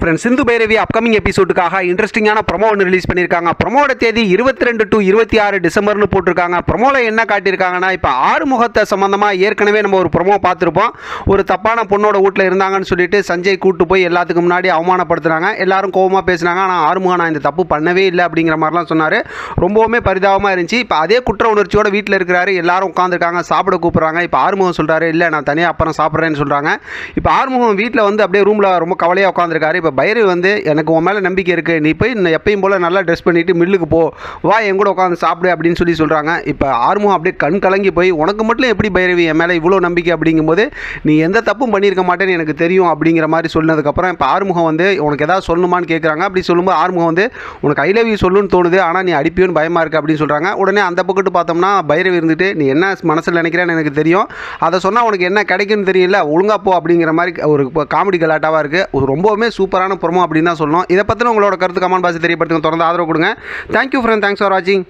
Friends Sindhu Bhairavi upcoming எபிசோடுக்காக இன்ட்ரெஸ்டிங்கான promo ஒன்று ரிலீஸ் பண்ணியிருக்காங்க ப்ரொமோட தேதி இருபத்தி ரெண்டு டு இருபத்தி ஆறு டிசம்பர்னு போட்டிருக்காங்க. ப்ரொமோவில் என்ன காட்டியிருக்காங்கன்னா இப்போ ஆறுமுகத்தை சம்மந்தமாக ஏற்கனவே நம்ம ஒரு ப்ரொமோ பார்த்துருப்போம். ஒரு தப்பான பொண்ணோட வீட்டில் இருந்தாங்கன்னு சொல்லிட்டு சஞ்சய் கூட்டு போய் எல்லாத்துக்கு முன்னாடி அவமானப்படுத்துனாங்க எல்லாரும் கோபமாக பேசுனாங்க. ஆனால் ஆறுமுகம் நான் இந்த தப்பு பண்ணவே இல்லை அப்படிங்கிற மாதிரிலாம் சொன்னார். ரொம்பவுமே பரிதாபமாக இருந்துச்சு. இப்போ அதே குற்ற உணர்ச்சியோட வீட்டில் இருக்கிறாரு. எல்லாரும் உட்காந்துருக்காங்க சாப்பிட கூப்பிட்றாங்க. இப்போ ஆறுமுகம் சொல்கிறாரு இல்லை நான் தனியாக அப்புறம் சாப்பிட்றேன்னு சொல்கிறாங்க இப்போ ஆறுமுகம் வீட்டில் வந்து அப்படியே ரூமில் ரொம்ப கவலையாக உட்காந்துருக்காரு இப்போ பைரவி வந்து எனக்கு உன் மேலே நம்பிக்கை இருக்குது நீ போய் இன்னும் எப்பயும் போல் நல்லா ட்ரெஸ் பண்ணிவிட்டு மில்லுக்கு போ. வா என் கூட உட்காந்து சாப்பிடு அப்படின்னு சொல்லி சொல்கிறாங்க இப்போ ஆறுமுகம் அப்படியே கண் கலங்கி போய் உனக்கு மட்டும் எப்படி பைரவி என் மேலே இவ்வளோ நம்பிக்கை? அப்படிங்கும்போது நீ எந்த தப்பும் பண்ணியிருக்க மாட்டேன்னு எனக்கு தெரியும் அப்படிங்கிற மாதிரி சொன்னதுக்கப்புறம் இப்போ ஆறுமுகம் வந்து உனக்கு எதாவது சொல்லணுமான்னு கேட்குறாங்க அப்படி சொல்லும்போது ஆறுமுகம் வந்து உனக்கு ஐ லவ் யூ சொல்லுன்னு தோணுது ஆனால் நீ அடிப்பியோன்னு பயமாக இருக்குது அப்படின்னு சொல்கிறாங்க உடனே அந்த பக்கத்து பார்த்தோம்னா பைரவி இருந்துட்டு நீ என்ன மனசில் நினைக்கிறேன்னு எனக்கு தெரியும். அதை சொன்னால் உனக்கு என்ன கிடைக்குன்னு தெரியல ஒழுங்கா போ அப்படிங்கிற மாதிரி ஒரு காமெடி கலாட்டாவாக இருக்குது ரொம்பவுமே சூப்பரான ப்ரொமோ அப்படின்னு தான் சொல்லணும். இதை பற்றின உங்களோட கருத்து கமெண்ட் பாக்ஸ் தெரியப்படுத்துங்க. தொடர்ந்து ஆதரவு கொடுங்க. தேங்க்யூ ஃப்ரெண்ட் தேங்க்ஸ் ஃபார் வாட்சிங்